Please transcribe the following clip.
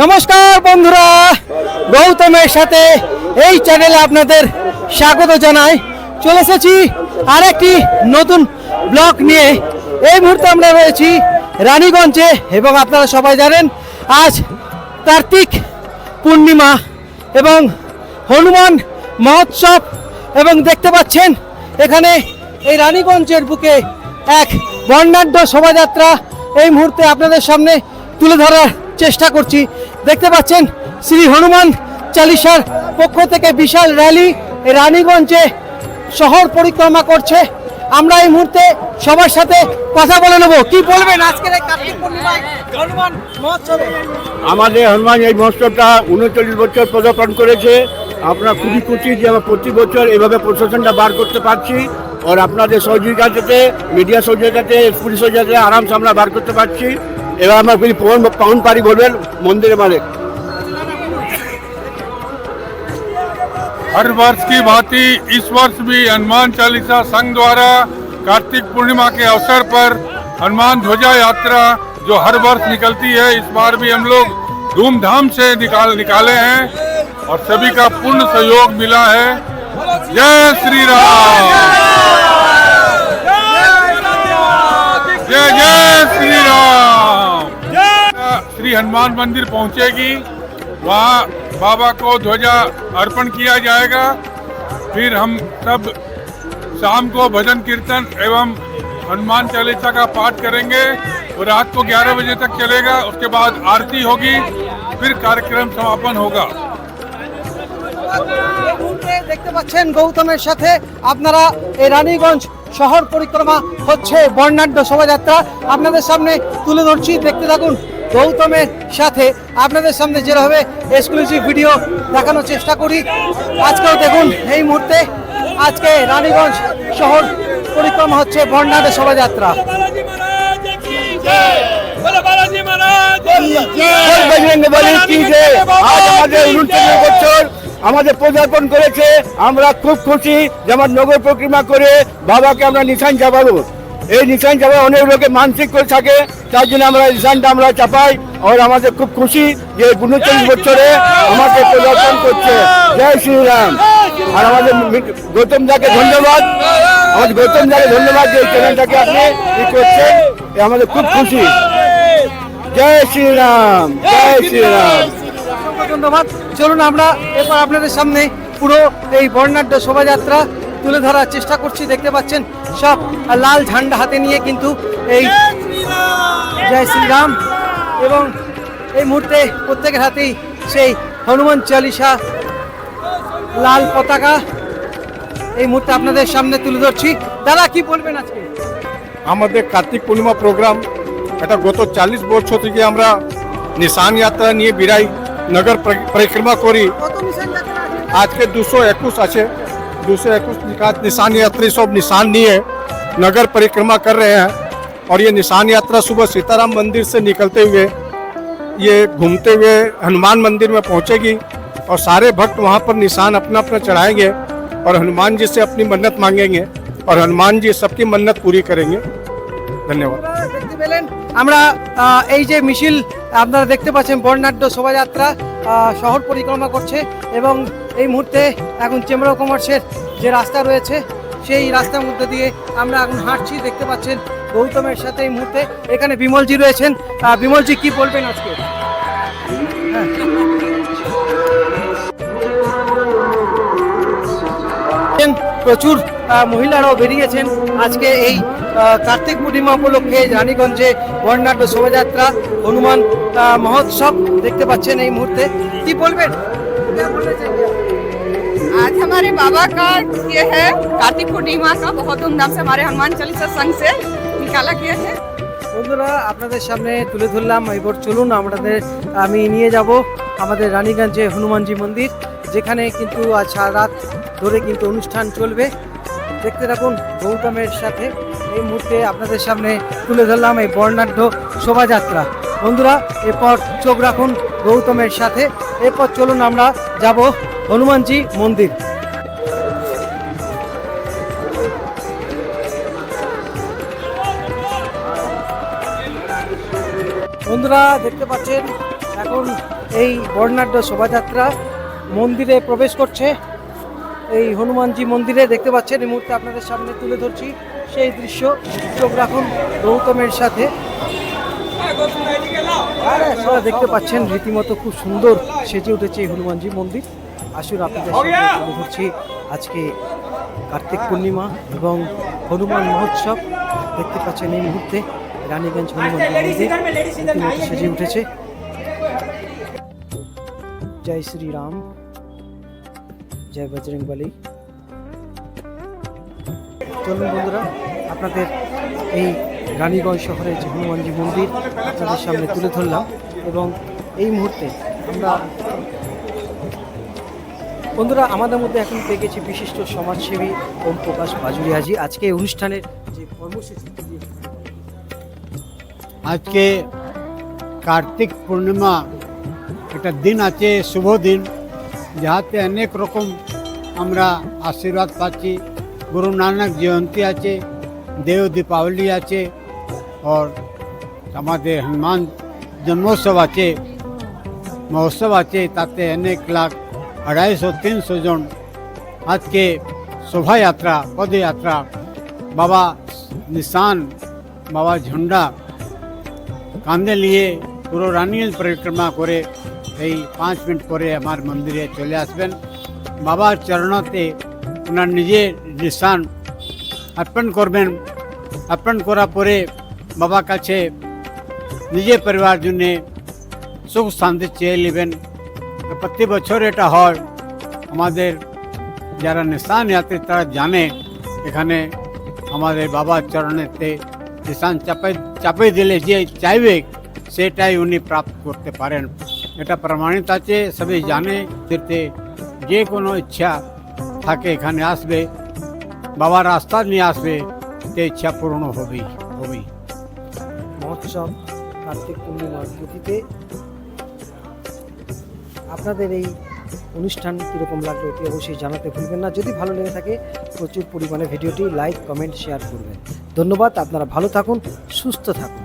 নমস্কার বন্ধুরা, গৌতমের সাথে এই চ্যানেলে আপনাদের স্বাগত জানাই। চলে এসেছি আরেকটি নতুন ব্লগ নিয়ে। এই মুহূর্তে আমরা রয়েছি রানীগঞ্জে এবং আপনারা সবাই জানেন, আজ কার্তিক পূর্ণিমা এবং হনুমান মহোৎসব এবং দেখতে পাচ্ছেন, এখানে এই রানীগঞ্জের বুকে এক বর্ণাঢ্য শোভাযাত্রা এই মুহূর্তে আপনাদের সামনে তুলে ধরার চেষ্টা করছি। দেখতে পাচ্ছেন, শ্রী হনুমান চালিসার পক্ষ থেকে বিশাল র্যালি রানীগঞ্জে শহর পরিক্রমা করছে। আমরা এই মুহূর্তে সবার সাথে কথা বলে নেব। কি বলবেন আজকের আমাদের হনুমান এই মহোৎসবটা উনচল্লিশ বছর পদার্পণ করেছে। আমরা খুবই খুশি যে আমরা প্রতি বছর এভাবে প্রশাসনটা বার করতে পারছি আর আপনাদের সহযোগিতাতে মিডিয়া সহযোগিতাতে, পুলিশ সহযোগিতাতে আরামসে আমরা বার করতে পারছি। এবার আমরা কিছু পাউন পাউন পারি বলবেন মন্দিরে মালিক हर वर्ष की भांति इस वर्ष भी हनुमान चालीसा संघ द्वारा कार्तिक पूर्णिमा के अवसर पर हनुमान ध्वजा यात्रा जो हर वर्ष निकलती है इस बार भी हम लोग धूमधाम से निकाल निकाले हैं और सभी का पूर्ण सहयोग मिला है जय श्री राम हनुमान मंदिर पहुंचेगी वहाँ बाबा को ध्वजा अर्पण किया जाएगा फिर हम सब शाम को भजन कीर्तन एवं हनुमान चालीसा का पाठ करेंगे वो रात को 11 बजे तक चलेगा उसके बाद आरती होगी फिर कार्यक्रम समापन होगा এই মুহূর্তে দেখতে পাচ্ছেন গৌতমের সাথে আপনারা এই রানীগঞ্জ শহর পরিক্রমা হচ্ছে বর্ণাঢ্য শোভাযাত্রা আপনাদের সামনে তুলে ধরছি দেখতে থাকুন গৌতমের সাথে আপনাদের সামনে যেভাবে এক্সক্লুসিভ ভিডিও দেখানোর চেষ্টা করি। আজকেও দেখুন এই মুহূর্তে আজকে রানীগঞ্জ শহর পরিক্রমা হচ্ছে বর্ণাঢ্য শোভাযাত্রা। আমাদের পদার্পণ করেছে আমরা খুব খুশি যে আমার নগর পরিক্রমা করে বাবাকে আমরা নিশান চাপাবো। এই নিশান চাপা অনেক লোকে মানসিক করে থাকে তার জন্য আমরা নিশানটা আমরা চাপাই। আর আমাদের খুব খুশি যে উনচল্লিশ বছরে আমাকে পদার্পণ করছে। জয় শ্রীরাম! আর আমাদের গৌতম দাকে ধন্যবাদ। আমাদের গৌতম দাকে ধন্যবাদ যে চ্যানেলটাকে আপনি ই করছেন। আমাদের খুব খুশি। জয় শ্রীরাম! জয় শ্রীরাম! ধন্যবাদ। চলুন আমরা এরপর আপনাদের সামনে পুরো এই বর্ণাঢ্য শোভাযাত্রা তুলে ধরার চেষ্টা করছি দেখতে পাচ্ছেন সব লাল ঝান্ডা হাতে নিয়ে কিন্তু এই জয় শ্রীরাম। এবং এই মুহূর্তে প্রত্যেকের হাতেই সেই হনুমান চালিসা লাল পতাকা। এই মুহূর্তে আপনাদের সামনে তুলে ধরছি। দাদা কি বলবেন আজকে? আমাদের কার্তিক পূর্ণিমা প্রোগ্রাম এটা গত চাল্লিশ বছর থেকে আমরা নিশান যাত্রা নিয়ে বিরাই নগর পরিক্রমা করি? আজকে দুশো একুশ আছে। দুশো একুশ निशान यात्री सब निशान लिए नगर परिक्रमा कर रहे हैं और ये निशान यात्रा सुबह सीताराम मंदिर से निकलते हुए ये घूमते हुए हनुमान मंदिर में पहुंचेगी और सारे भक्त वहां पर निशान अपना अपना चढ़ाएंगे और हनुमान जी से अपनी मन्नत मांगेंगे और हनुमान जी सबकी मन्नत पूरी करेंगे धन्यवाद আপনারা দেখতে পেলেন আমরা আহ, এই যে মিছিল আপনারা দেখতে পাচ্ছেন বর্ণাঢ্য শোভাযাত্রা শহর পরিক্রমা করছে এবং এই মুহূর্তে এখন চেম্বার অফ কমার্সের যে রাস্তা রয়েছে, সেই রাস্তার মধ্যে দিয়ে আমরা এখন হাঁটছি, দেখতে পাচ্ছেন গৌতমের সাথে এই মুহূর্তে এখানে বিমলজি রয়েছেন বিমলজি, কি বলবেন আজকে হ্যাঁ। প্রচুর মহিলারাও বেরিয়েছেন আজকে এই কার্তিক পূর্ণিমা উপলক্ষে রানীগঞ্জে বর্ণাঢ্য শোভাযাত্রা হনুমান আহ, মহোৎসব দেখতে পাচ্ছেন এই মুহূর্তে কি বলবেন आज हमारे बाबा का ये है कार्तिक पूर्णिमा का बहुत धूमधाम से हमारे हनुमान चालीसा संघ से निकाला गया है বন্ধুরা আপনাদের সামনে তুলে ধরলাম এবার চলুন আমাদের আমি নিয়ে যাব আমাদের রানীগঞ্জে হনুমানজি মন্দির যেখানে কিন্তু আজ সারা রাত ধরে কিন্তু অনুষ্ঠান চলবে দেখতে থাকুন গৌতমের সাথে এই মুহূর্তে আপনাদের সামনে তুলে ধরলাম এই বর্ণাঢ্য শোভাযাত্রা। বন্ধুরা, এরপর চোখ রাখুন গৌতমের সাথে। এরপর চলুন আমরা যাব হনুমানজি মন্দির। বন্ধুরা, দেখতে পাচ্ছেন, এখন এই বর্ণাঢ্য শোভাযাত্রা মন্দিরে প্রবেশ করছে। এই হনুমানজি মন্দিরে দেখতে পাচ্ছেন, এই মুহূর্তে আপনাদের সামনে তুলে ধরছি সেই দৃশ্য। চোখ রাখুন গৌতমের সাথে। দেখতে পাচ্ছেন, রীতিমতো খুব সুন্দর সেজে উঠেছে এই হনুমানজি মন্দির। আসুন, আপনাদের সামনে তুলে ধরছি আজকে কার্তিক পূর্ণিমা এবং হনুমান মহোৎসব। দেখতে পাচ্ছেন এই মুহূর্তে রানীগঞ্জ হনুমান মন্দির সেজে উঠেছে। জয় শ্রী রাম জয় বজরং বলি। চলুন বন্ধুরা, আপনাদের এই রানীগঞ্জ শহরের যে হনুমানজি মন্দির, আপনাদের সামনে তুলে ধরলাম এবং এই মুহূর্তে আমরা বন্ধুরা, আমাদের মধ্যে এখন পেয়ে গেছি বিশিষ্ট সমাজসেবী ওম প্রকাশ বাজুরিয়াজি। আজকে এই অনুষ্ঠানের যে কর্মসূচি, আজকে কার্তিক পূর্ণিমা একটা দিন আছে, শুভ দিন। যাহাতে অনেক রকম আমরা আশীর্বাদ পাচ্ছি গুরু নানক জয়ন্তী আছে দেব দীপাবলি আছে और আমাদের হনুমান জন্মোৎসব আছে মহোৎসব আছে তাতে অনেক লাখ আড়াইশো তিনশো জন আজকে শোভাযাত্রা পদযাত্রা বাবা নিশান বাবা ঝন্ডা কান্দে নিয়ে পুরো রানীগঞ্জ পরিক্রমা করে এই পাঁচ মিনিট পরে আমার মন্দিরে চলে আসবেন বাবার চরণতে ওনার নিজের নিশান অর্পণ করবেন অর্পণ করার পরে বাবার কাছে নিজের পরিবার জন্যে সুখ শান্তি চেয়ে নেবেন প্রতি বছর এটা হয় আমাদের যারা নিশান যাত্রী তারা জানে এখানে আমাদের বাবার চরণেতে নিশান চাপে চাপে দিলে যে চাইবে সেটাই উনি প্রাপ্ত করতে পারেন এটা প্রমাণিত আছে, সবাই জানে যেতে যে কোনো ইচ্ছা থাকে এখানে আসবে বাবার রাস্তা নিয়ে আসবে, সে ইচ্ছা পূর্ণ হবেই হবেই। মহোৎসব, কার্তিক পূর্ণিমার তিথিতে আপনাদের এই অনুষ্ঠান কীরকম লাগল অতি অবশ্যই জানাতে ভুলবেন না। যদি ভালো লেগে থাকে, প্রচুর পরিমাণে ভিডিওটি লাইক, কমেন্ট, শেয়ার করবেন। ধন্যবাদ, আপনারা ভালো থাকুন, সুস্থ থাকুন।